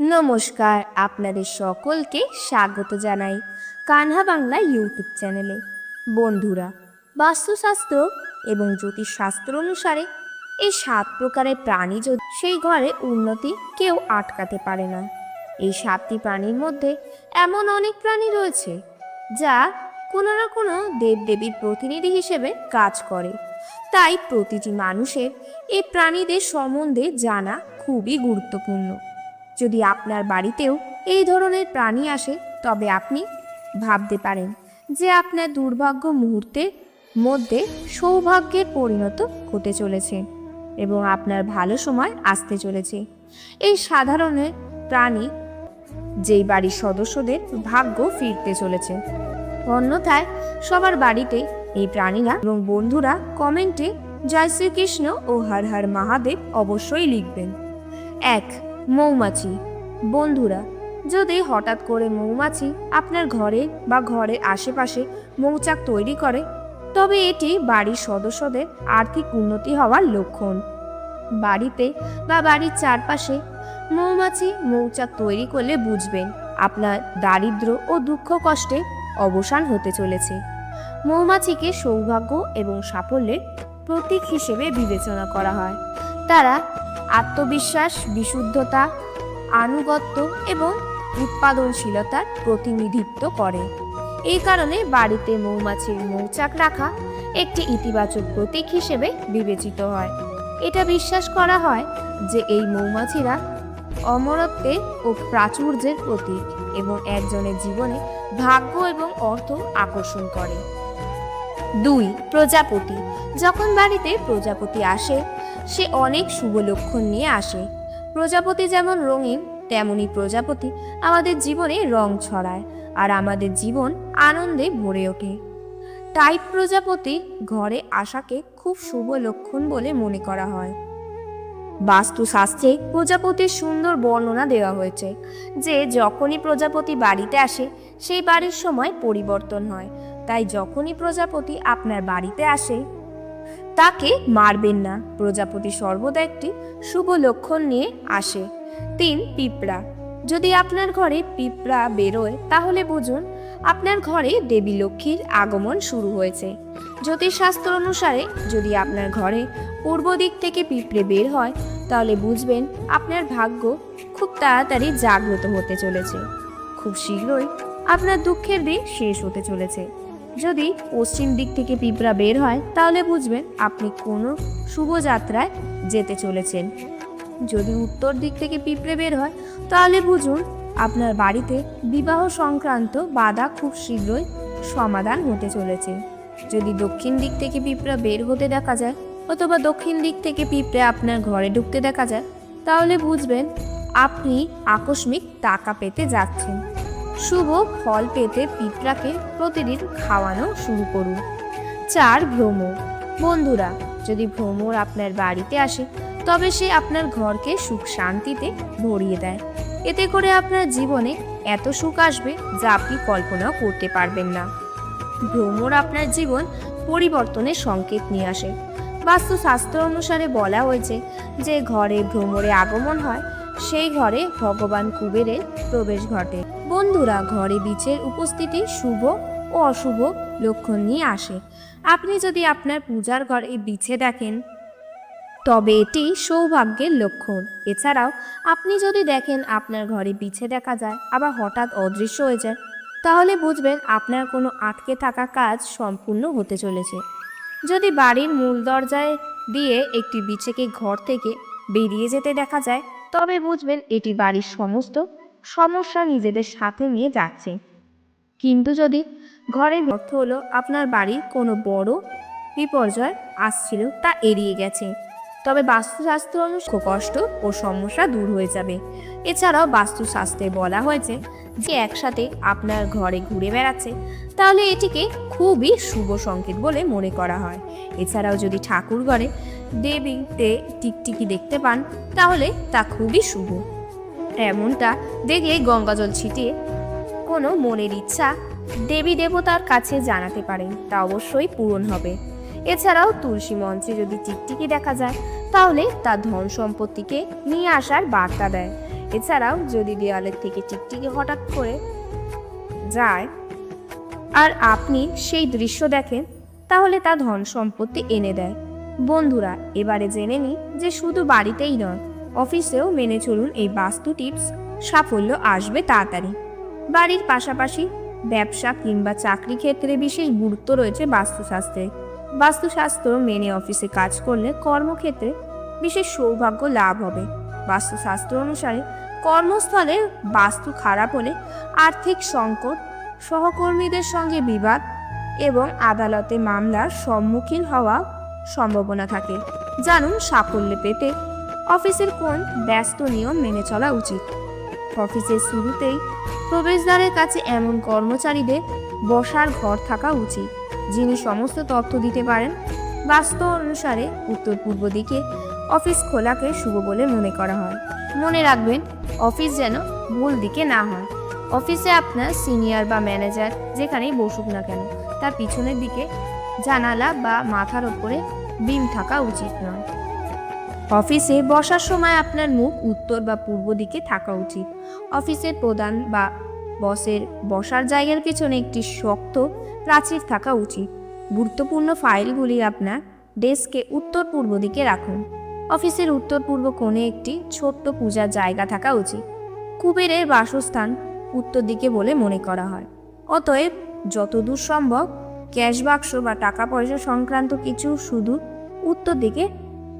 নমস্কার, আপনাদের সকলকে স্বাগত জানাই কানহা বাংলা ইউটিউব চ্যানেলে। বন্ধুরা, বাস্তুশাস্ত্র এবং জ্যোতিষশাস্ত্র অনুসারে এই সাত প্রকারের প্রাণী যদি সেই ঘরে উন্নতি কেউ আটকাতে পারে না। এই সাতটি প্রাণীর মধ্যে এমন অনেক প্রাণী রয়েছে যা কোনো না কোনো দেবদেবীর প্রতিনিধি হিসেবে কাজ করে। তাই প্রতিটি মানুষের এই প্রাণীদের সম্বন্ধে জানা খুবই গুরুত্বপূর্ণ। যদি আপনার বাড়িতেও এই ধরনের প্রাণী আসে, তবে আপনি ভাবতে পারেন যে আপনার দুর্ভাগ্য মুহূর্তের মধ্যে সৌভাগ্যের পরিণত হতে চলেছে এবং আপনার ভালো সময় আসতে চলেছে। এই সাধারণের প্রাণী যেই বাড়ির সদস্যদের ভাগ্য ফিরতে চলেছে। অন্যথায় সবার বাড়িতে এই প্রাণীরা এবং বন্ধুরা কমেন্টে জয় শ্রীকৃষ্ণ ও হর হর মহাদেব অবশ্যই লিখবেন। এক মৌমাছি। বন্ধুরা, যদি হঠাৎ করে মৌমাছি আপনার ঘরে বা ঘরের আশেপাশে মৌচাক তৈরি করে, তবে এটি বাড়ির সদস্যদের আর্থিক উন্নতি হওয়ার লক্ষণ। বাড়িতে বা বাড়ির চারপাশে মৌমাছি মৌচাক তৈরি করলে বুঝবেন আপনার দারিদ্র ও দুঃখ কষ্টে অবসান হতে চলেছে। মৌমাছিকে সৌভাগ্য এবং সাফল্যের প্রতীক হিসেবে বিবেচনা করা হয়। তারা আত্মবিশ্বাস, বিশুদ্ধতা, আনুগত্য এবং উৎপাদনশীলতার প্রতিনিধিত্ব করে। এই কারণে বাড়িতে মৌমাছির মৌচাক রাখা একটি ইতিবাচক প্রতীক হিসেবে বিবেচিত হয়। এটা বিশ্বাস করা হয় যে এই মৌমাছিরা অমরত্বের ও প্রাচুর্যের প্রতীক এবং একজনের জীবনে ভাগ্য এবং অর্থ আকর্ষণ করে। দুই, প্রজাপতি। যখন বাড়িতে প্রজাপতি আসে সে অনেক শুভ লক্ষণ নিয়ে আসে। প্রজাপতি যেমন রঙিন, তেমনি প্রজাপতি আমাদের জীবনে রং ছড়ায় আর আমাদের জীবন আনন্দে ভরে ওঠে। টাইপ প্রজাপতি ঘরে আসাকে খুব শুভ লক্ষণ বলে মনে করা হয়। বাস্তুশাস্ত্রে প্রজাপতির সুন্দর বর্ণনা দেওয়া হয়েছে যে, যখনই প্রজাপতি বাড়িতে আসে, সেই বাড়ির সময় পরিবর্তন হয়। তাই যখনই প্রজাপতি আপনার বাড়িতে আসে তাকে মারবেন না। প্রজাপতি সর্বদা একটি শুভ লক্ষণ নিয়ে আসে। তিন, পিঁপড়া। যদি আপনার ঘরে পিঁপড়া বেরোয়, তাহলে বুঝুন, আপনার ঘরে দেবী লক্ষ্মীর আগমন শুরু হয়েছে। জ্যোতিষশাস্ত্র অনুসারে যদি আপনার ঘরে পূর্ব দিক থেকে পিঁপড়ে বের হয়, তাহলে বুঝবেন, আপনার ভাগ্য খুব তাড়াতাড়ি জাগ্রত হতে চলেছে। খুব শীঘ্রই আপনার দুঃখের দিন শেষ হতে চলেছে। যদি পশ্চিম দিক থেকে পিঁপড়া বের হয়, তাহলে বুঝবেন আপনি কোনো শুভযাত্রায় যেতে চলেছেন। যদি উত্তর দিক থেকে পিঁপড়ে বের হয়, তাহলে বুঝুন আপনার বাড়িতে বিবাহ সংক্রান্ত বাধা খুব শীঘ্রই সমাধান হতে চলেছে। যদি দক্ষিণ দিক থেকে পিঁপড়া বের হতে দেখা যায়, অথবা দক্ষিণ দিক থেকে পিঁপড়ে আপনার ঘরে ঢুকতে দেখা যায়, তাহলে বুঝবেন আপনি আকস্মিক টাকা পেতে যাচ্ছেন। শুভ ফল পেতে পিঁপড়াকে প্রতিদিন খাওয়ানো শুরু করুন। চার ভ্রমর। বন্ধুরা, যদি ভ্রমর আপনার বাড়িতে আসে, তবে সে আপনার ঘরকে সুখ শান্তিতে ভরিয়ে দেয়। এতে করে আপনার জীবনে এত সুখ আসবে যা আপনি কল্পনাও করতে পারবেন না। ভ্রমর আপনার জীবন পরিবর্তনের সংকেত নিয়ে আসে। বাস্তু বাস্তুশাস্ত্র অনুসারে বলা হয়েছে যে, ঘরে ভ্রমরে আগমন হয় সেই ঘরে ভগবান কুবেরের প্রবেশ ঘটে। বন্ধুরা, ঘরে বীচের উপস্থিতি শুভ ও অশুভ লক্ষণ নিয়ে আসে। আপনি যদি আপনার পূজার ঘরে বিছে দেখেন, তবে এটি সৌভাগ্যের লক্ষণ। এছাড়াও, আপনি যদি দেখেন আপনার ঘরে বিছে দেখা যায়, আবার হঠাৎ অদৃশ্য হয়ে যায়, তাহলে বুঝবেন আপনার কোনো আটকে থাকা কাজ সম্পূর্ণ হতে চলেছে। যদি বাড়ির মূল দরজায় দিয়ে একটি বিছেকে ঘর থেকে বেরিয়ে যেতে দেখা যায় তবে বুঝবেন এটি বাড়ির সমস্ত সমস্যা নিজেদের সাথে নিয়ে যাচ্ছে। কিন্তু যদি ঘরের অর্থ হলো আপনার বাড়ির কোনো বড় বিপর্যয় আসছিল তা এড়িয়ে গেছে। তবে বাস্তুশাস্ত্র অনুসারে কষ্ট ও সমস্যা দূর হয়ে যাবে। এছাড়াও বাস্তুশাস্ত্রে বলা হয়েছে যে একসাথে আপনার ঘরে ঘুরে বেড়াচ্ছে, তাহলে এটিকে খুবই শুভ সংকেত বলে মনে করা হয়। এছাড়াও যদি ঠাকুর ঘরে দেবীতে টিকটিকি দেখতে পান, তাহলে তা খুবই শুভ। এমনটা দেখে গঙ্গাজল ছিটিয়ে কোনো মনের ইচ্ছা দেবী দেবতার কাছে জানাতে পারেন, তা অবশ্যই পূরণ হবে। এছাড়াও তুলসী মঞ্চে যদি টিকটিকি দেখা যায়, তাহলে তা ধন সম্পত্তিকে নিয়ে আসার বার্তা দেয়। এছাড়াও যদি দেওয়ালের থেকে টিকটিকি হঠাৎ করে যায় আর আপনি সেই দৃশ্য দেখেন, তাহলে তা ধন সম্পত্তি এনে দেয়। বন্ধুরা, এবারে জেনে নিই যে শুধু বাড়িতেই নয়, অফিসেও মেনে চলুন এই বাস্তু টিপস। সাফল্য আসবে তাড়াতাড়ি। বাড়ির পাশাপাশি ব্যবসা কিংবা চাকরি ক্ষেত্রে বিশেষ গুরুত্ব রয়েছে বাস্তুশাস্ত্রে। বাস্তুশাস্ত্র মেনে অফিসে কাজ করলে কর্মক্ষেত্রে বিশেষ সৌভাগ্য লাভ হবে। বাস্তুশাস্ত্র অনুসারে কর্মস্থলে বাস্তু খারাপ হলে আর্থিক সংকট, সহকর্মীদের সঙ্গে বিবাদ এবং আদালতে মামলার সম্মুখীন হওয়া সম্ভাবনা থাকে। জানুন সাফল্য পেতে অফিসের কোন ব্যস্ত নিয়ম মেনে চলা উচিত। অফিসের শুরুতেই প্রবেশদ্বারের কাছে এমন কর্মচারীদের বসার ঘর থাকা উচিত, যিনি সমস্ত তথ্য দিতে পারেন। বাস্তব অনুসারে উত্তর পূর্ব দিকে অফিস খোলাকে শুভ বলে মনে করা হয়। মনে রাখবেন, অফিস যেন ভুল দিকে না হয়। অফিসে আপনার সিনিয়র বা ম্যানেজার যেখানেই বসুক না কেন, তার পিছনের দিকে জানালা বা মাথার ওপরে বিম থাকা উচিত নয়। অফিসে বসার সময় আপনার মুখ উত্তর বা পূর্ব দিকে থাকা উচিত। অফিসের প্রধান বা বসের বসার জায়গার পিছনে একটি শক্ত প্রাচীর থাকা উচিত। গুরুত্বপূর্ণ ফাইলগুলি আপনার ডেস্কে উত্তর পূর্ব দিকে রাখুন। অফিসের উত্তর পূর্ব কোণে একটি ছোট্ট পূজার জায়গা থাকা উচিত। কুবেরের বাসস্থান উত্তর দিকে বলে মনে করা হয়। অতএব যতদূর সম্ভব ক্যাশ বাক্স বা টাকা পয়সা সংক্রান্ত কিছু শুধু উত্তর দিকে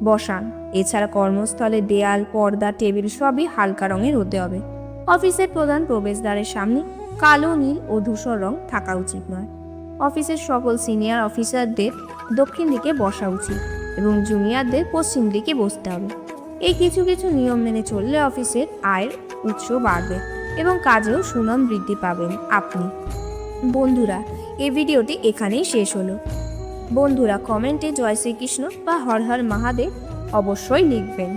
বসান। এছাড়া কর্মস্থলে দেয়াল, পর্দা, টেবিল সবই হালকা রঙের হতে হবে। অফিসের প্রধান প্রবেশদ্বারের সামনে কালো, নীল ও ধূসর রং থাকা উচিত নয়। অফিসের সকল সিনিয়র অফিসারদের দক্ষিণ দিকে বসা উচিত এবং জুনিয়রদের পশ্চিম দিকে বসতে হবে। এই কিছু কিছু নিয়ম মেনে চললে অফিসের আয়ের উৎস বাড়বে এবং কাজেও সুনাম বৃদ্ধি পাবেন আপনি। বন্ধুরা, এই ভিডিওটি এখানেই শেষ হলো। বন্ধুরা কমেন্টে জয় শ্রীকৃষ্ণ বা হর হর মহাদেব অবশ্যই লিখবেন।